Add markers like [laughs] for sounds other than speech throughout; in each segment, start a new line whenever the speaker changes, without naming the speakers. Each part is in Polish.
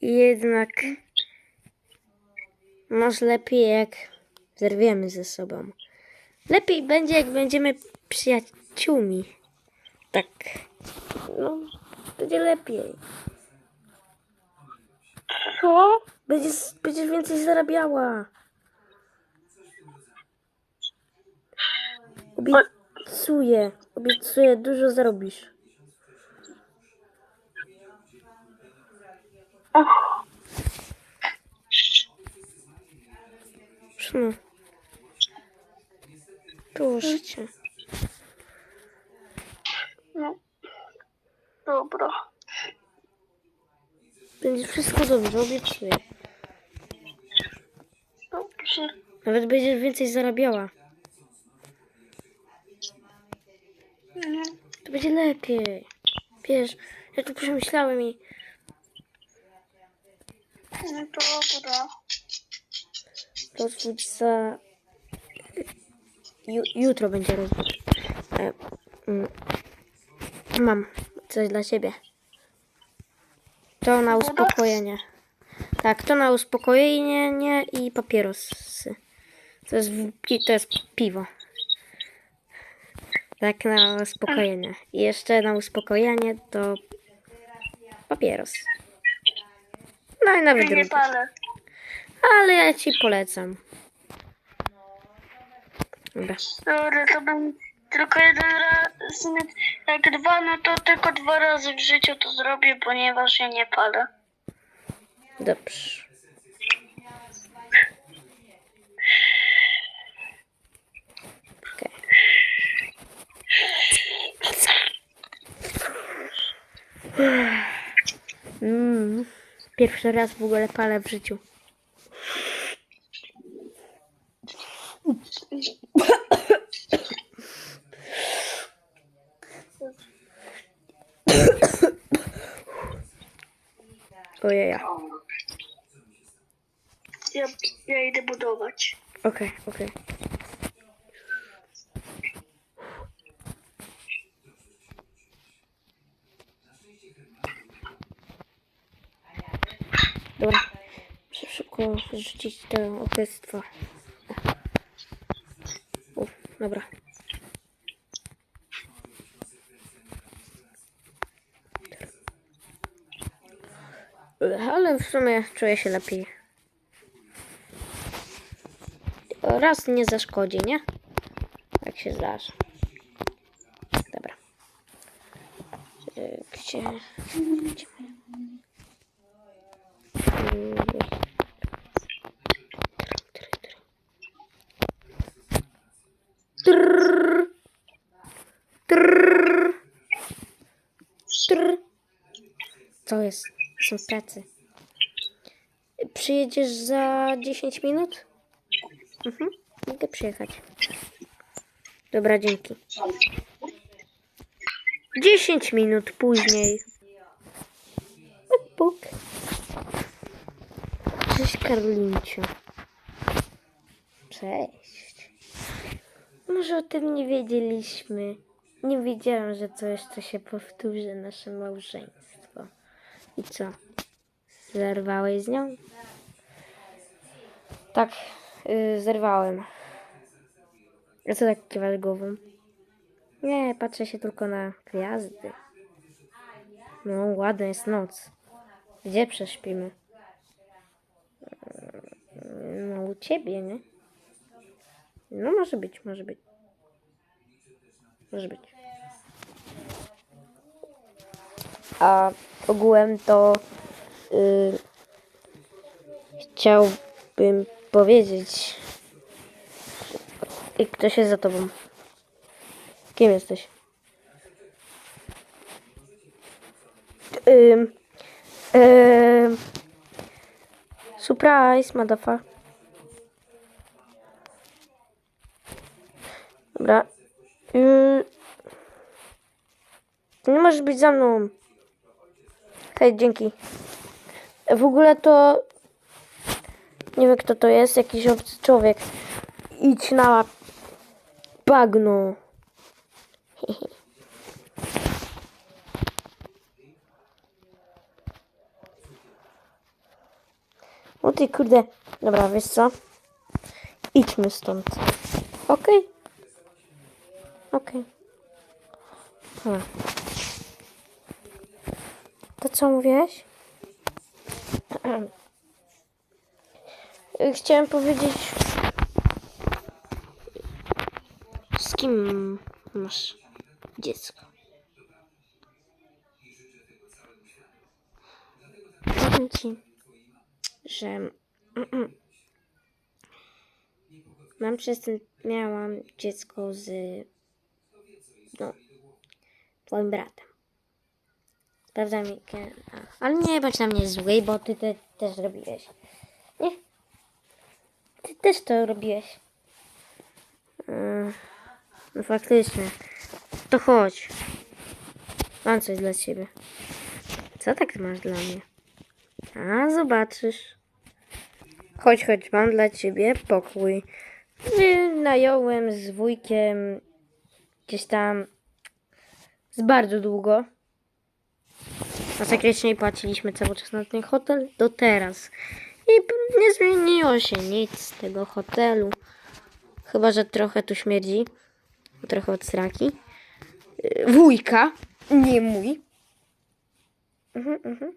Jednak może lepiej jak zerwiemy ze sobą. Lepiej będzie jak będziemy przyjaciółmi. Tak. No, będzie lepiej.
Co?
Będziesz, będziesz więcej zarabiała. Obiecuję, obiecuję, dużo zarobisz.
Och,
No. Proszę
no. Dobra.
Będzie wszystko dobrze, obiecuję.
Dobrze.
Nawet będziesz więcej zarabiała.
No.
To będzie lepiej. Wiesz, ja tu przemyślałem i
dobra.
rozwód za... Ju, jutro będzie rozwód. E, mm, mam coś dla ciebie. To na uspokojenie. Tak, to na uspokojenie nie, i papierosy. To jest, to jest piwo. Tak, na uspokojenie. I jeszcze na uspokojenie to papieros. No i nawet drugi.
palę.
Ale ja ci polecam. Dobra.
Dobra, to bym tylko jeden raz, jak dwa, no to tylko dwa razy w życiu to zrobię, ponieważ ja nie palę.
Dobrze. Okej. Pierwszy raz w ogóle palę w życiu. Ojeja.
Ja, ja idę budować.
Okej, okej. Dobra. Muszę szybko rzucić to okrestwo. Dobra. Ale w sumie czuję się lepiej. Raz nie zaszkodzi, nie? Jak się zdarzy. Dobra. Gdzie? Gdzie Trrr. Trrr. Trrr. Co jest? Są w pracy. Przyjedziesz za 10 minut? Mhm. Mogę przyjechać. Dobra, dzięki. 10 minut później. Cześć, Karolinciu. Cześć. Może o tym nie wiedzieliśmy. Nie wiedziałam, że to jeszcze się powtórzy nasze małżeństwo. I co? Zerwałeś z nią? Tak, yy, zerwałem. A co tak kiwasz głową? Nie, patrzę się tylko na gwiazdy. No, ładna jest noc. Gdzie prześpimy? Yy, No, u ciebie, nie? No, może być, może być. Może być. A ogółem to yy, chciałbym powiedzieć, i ktoś jest za tobą. Kim jesteś? Ym, ym, surprise, madafa. Dobra. Ym, nie możesz być za mną. Hej, dzięki. W ogóle to nie wiem kto to jest, jakiś obcy człowiek. Idź na bagno. [laughs] O ty kurde. Dobra, wiesz co? Idźmy stąd. Okej? Okej. Dobra. To co mówiłeś? [clears throat] Chciałem powiedzieć... Z kim masz dziecko? Powiem ci, że [clears throat] mam przez ten, miałam dziecko z no, twoim bratem. Sprawdzam, jakie... a, Ale nie bądź na mnie zły, bo ty te, też robiłeś. Nie? Ty też to robiłeś. Yy, No faktycznie. To chodź. Mam coś dla ciebie. Co tak masz dla mnie? A, zobaczysz. Chodź, chodź, mam dla ciebie pokój. Wynająłem z wujkiem gdzieś tam z bardzo długo. Masakrycznie płaciliśmy cały czas na ten hotel do teraz. I nie zmieniło się nic z tego hotelu. Chyba, że trochę tu śmierdzi. Trochę od sraki. Yy, Wujka, nie mój. Mhm, mhm.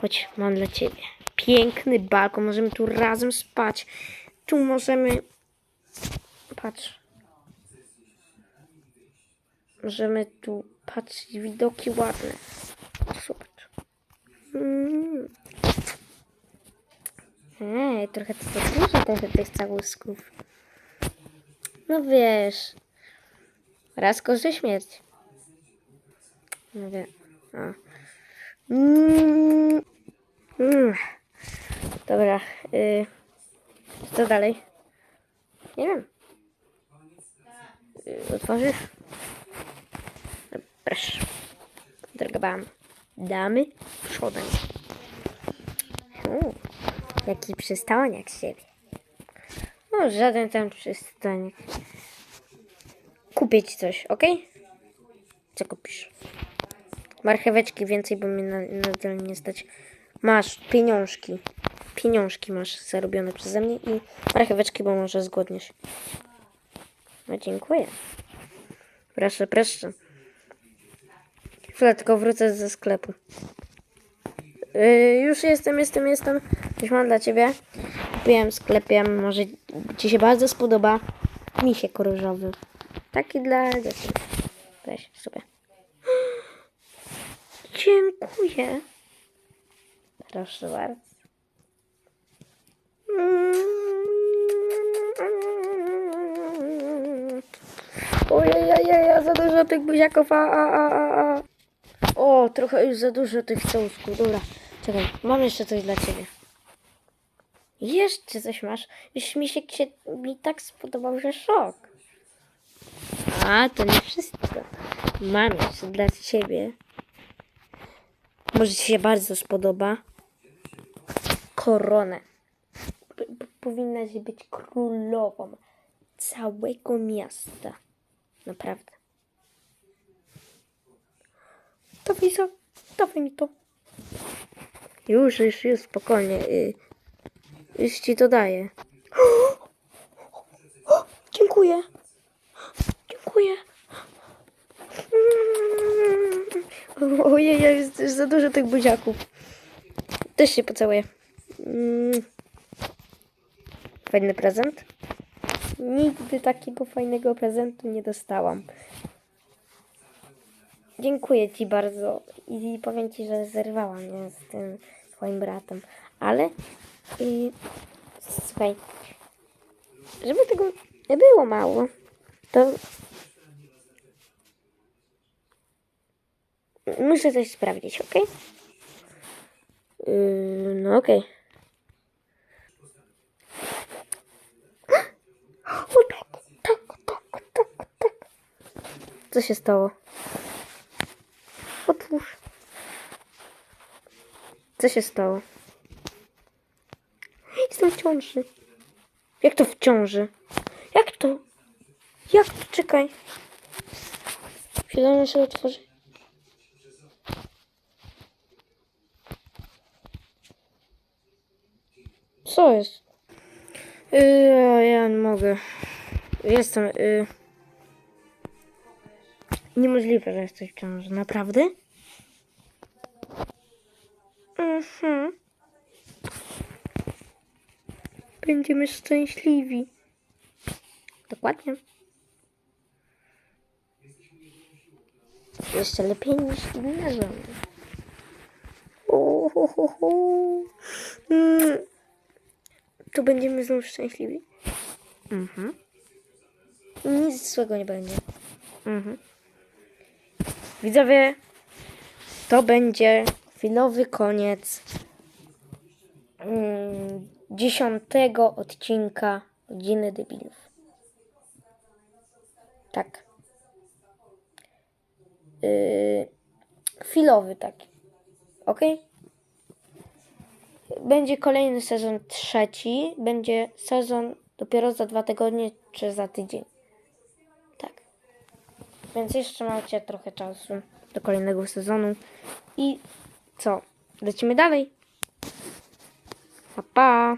Chodź, mam dla ciebie. Piękny balkon, możemy tu razem spać. Tu możemy. Patrz. Możemy tu patrzeć, widoki ładne. Zobacz. Mm. Ej, trochę to dużo trochę tych całusków. No wiesz. Raz korzy śmierć. No. Mm. Mm. Dobra. Y. Co dalej? Nie wiem. Y, otworzysz? Proszę. Droga bam. Damy przodem. U, jaki przystaniak z siebie. No, żaden tam przystaniak. Kupię ci coś, ok? Co kupisz? Marcheweczki więcej, bo mnie na, nadal nie stać. Masz pieniążki. Pieniążki masz zarobione przeze mnie i marcheweczki, bo może zgłodniesz. No dziękuję. Proszę, proszę. Chwilę, tylko wrócę ze sklepu. Yy, już jestem, jestem, jestem. Coś mam dla ciebie. Kupiłem w sklepie, może ci się bardzo spodoba. Misiek różowy. Taki dla dzieci. Weź sobie. [gasps] Dziękuję. Proszę bardzo. Ojej, ja za dużo tych buziaków, a, a, a, a. O, trochę już za dużo tych całusków. Dobra, czekaj, mam jeszcze coś dla ciebie. Jeszcze coś masz? Już mi się, mi tak spodobał, że szok. A, to nie wszystko. Mam jeszcze dla ciebie. Może ci się bardzo spodoba. Koronę. P- powinnaś być królową całego miasta. Naprawdę. Dawaj za, dawaj mi to. Już, już, już, spokojnie. y, Już ci to daję. [gasps] Dziękuję. Dziękuję. [laughs] Ojej, jest już za dużo tych buziaków. Też się pocałuję. Mm. Fajny prezent. Nigdy takiego fajnego prezentu nie dostałam. Dziękuję Ci bardzo i powiem Ci, że zerwałam mnie z tym Twoim bratem, ale i, słuchaj, żeby tego nie było mało, to muszę coś sprawdzić, ok? Yy, no okej. [gasps] O tak, tak, tak, tak, tak. Co się stało? Co się stało? Jestem w ciąży. Jak to w ciąży? Jak to? Jak to? Czekaj. Chwilę muszę otworzyć. Co jest? Yy, ja nie mogę. Jestem. Yy... Niemożliwe, że jesteś w ciąży. Naprawdę? Mhm. Będziemy szczęśliwi. Dokładnie. Jeszcze lepiej niż inne żony. Mm. To będziemy znów szczęśliwi. Mhm. Nic złego nie będzie. Mhm. Widzowie, to będzie chwilowy koniec mm, dziesiątego odcinka Godziny Debilów. Tak. Yy, chwilowy taki. Ok? Będzie kolejny sezon trzeci. Będzie sezon dopiero za dwa tygodnie czy za tydzień. Tak. Więc jeszcze macie trochę czasu do kolejnego sezonu. I co? Lecimy dalej. Pa, pa.